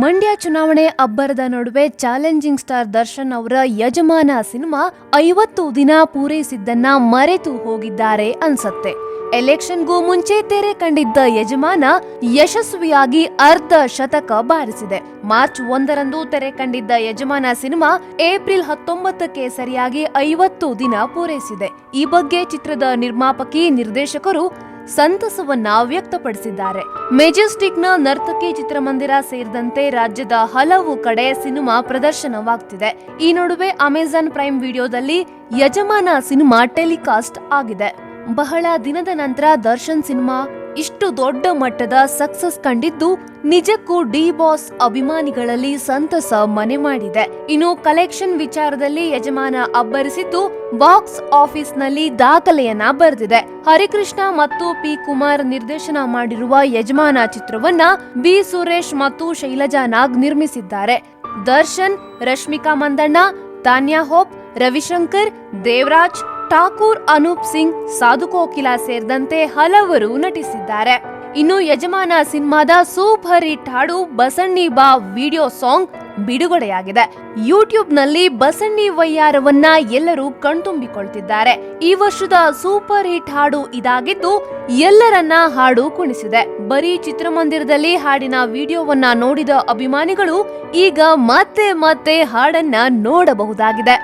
ಮಂಡ್ಯ ಚುನಾವಣೆ ಅಬ್ಬರದ ನಡುವೆ ಚಾಲೆಂಜಿಂಗ್ ಸ್ಟಾರ್ ದರ್ಶನ್ ಅವರ ಯಜಮಾನ ಸಿನಿಮಾ ಐವತ್ತು ದಿನ ಪೂರೈಸಿದ್ದನ್ನ ಮರೆತು ಹೋಗಿದ್ದಾರೆ ಅನ್ಸತ್ತೆ. ಎಲೆಕ್ಷನ್ಗೂ ಮುಂಚೆ ತೆರೆ ಕಂಡಿದ್ದ ಯಜಮಾನ ಯಶಸ್ವಿಯಾಗಿ ಅರ್ಧ ಶತಕ ಬಾರಿಸಿದೆ. ಮಾರ್ಚ್ ಒಂದರಂದು ತೆರೆ ಕಂಡಿದ್ದ ಯಜಮಾನ ಸಿನಿಮಾ ಏಪ್ರಿಲ್ ಹತ್ತೊಂಬತ್ತಕ್ಕೆ ಸರಿಯಾಗಿ ಐವತ್ತು ದಿನ ಪೂರೈಸಿದೆ. ಈ ಬಗ್ಗೆ ಚಿತ್ರದ ನಿರ್ಮಾಪಕಿ ನಿರ್ದೇಶಕರು ಸಂತಸವನ್ನ ವ್ಯಕ್ತಪಡಿಸಿದ್ದಾರೆ. ಮೆಜೆಸ್ಟಿಕ್ನ ನರ್ತಕಿ ಚಿತ್ರಮಂದಿರ ಸೇರಿದಂತೆ ರಾಜ್ಯದ ಹಲವು ಕಡೆ ಸಿನಿಮಾ ಪ್ರದರ್ಶನವಾಗ್ತಿದೆ. ಈ ನಡುವೆ ಅಮೆಜಾನ್ ಪ್ರೈಮ್ ವಿಡಿಯೋದಲ್ಲಿ ಯಜಮಾನ ಸಿನಿಮಾ ಟೆಲಿಕಾಸ್ಟ್ ಆಗಿದೆ. ಬಹಳ ದಿನದ ನಂತರ ದರ್ಶನ್ ಸಿನಿಮಾ ಇಷ್ಟು ದೊಡ್ಡ ಮಟ್ಟದ ಸಕ್ಸಸ್ ಕಂಡಿದ್ದು ನಿಜಕ್ಕೂ ಡಿ ಬಾಸ್ ಅಭಿಮಾನಿಗಳಲ್ಲಿ ಸಂತಸ ಮನೆ ಮಾಡಿದೆ. ಇನ್ನು ಕಲೆಕ್ಷನ್ ವಿಚಾರದಲ್ಲಿ ಯಜಮಾನ ಅಬ್ಬರಿಸಿದ್ದು ಬಾಕ್ಸ್ ಆಫೀಸ್ನಲ್ಲಿ ದಾಖಲೆಯನ್ನ ಬರೆದಿದೆ. ಹರಿಕೃಷ್ಣ ಮತ್ತು ಪಿ ಕುಮಾರ್ ನಿರ್ದೇಶನ ಮಾಡಿರುವ ಯಜಮಾನ ಚಿತ್ರವನ್ನ ಬಿ. ಸುರೇಶ್ ಮತ್ತು ಶೈಲಜಾ ನಾಗ್ ನಿರ್ಮಿಸಿದ್ದಾರೆ. ದರ್ಶನ್, ರಶ್ಮಿಕಾ ಮಂದಣ್ಣ, ತಾನ್ಯಾ ಹೋಪ್, ರವಿಶಂಕರ್, ದೇವರಾಜ್ ಠಾಕೂರ್ ಅನೂಪ್ ಸಿಂಗ್ ಸಾಧು ಕೋಕಿಲಾ ಸೇರಿದಂತೆ ಹಲವರು ನಟಿಸಿದ್ದಾರೆ. ಇನ್ನು ಯಜಮಾನ ಸಿನಿಮಾದ ಸೂಪರ್ ಹಿಟ್ ಹಾಡು ಬಸಣ್ಣಿ ಬಾ ವಿಡಿಯೋ ಸಾಂಗ್ ಬಿಡುಗಡೆಯಾಗಿದೆ. ಯೂಟ್ಯೂಬ್ನಲ್ಲಿ ಬಸಣ್ಣಿ ವಯ್ಯಾರವನ್ನ ಎಲ್ಲರೂ ಕಣ್ತುಂಬಿಕೊಳ್ತಿದ್ದಾರೆ. ಈ ವರ್ಷದ ಸೂಪರ್ ಹಿಟ್ ಹಾಡು ಇದಾಗಿದ್ದು ಎಲ್ಲರನ್ನ ಹಾಡು ಕುಣಿಸಿದೆ. ಬರೀ ಚಿತ್ರಮಂದಿರದಲ್ಲಿ ಹಾಡಿನ ವಿಡಿಯೋವನ್ನ ನೋಡಿದ ಅಭಿಮಾನಿಗಳು ಈಗ ಮತ್ತೆ ಮತ್ತೆ ಹಾಡನ್ನ ನೋಡಬಹುದಾಗಿದೆ.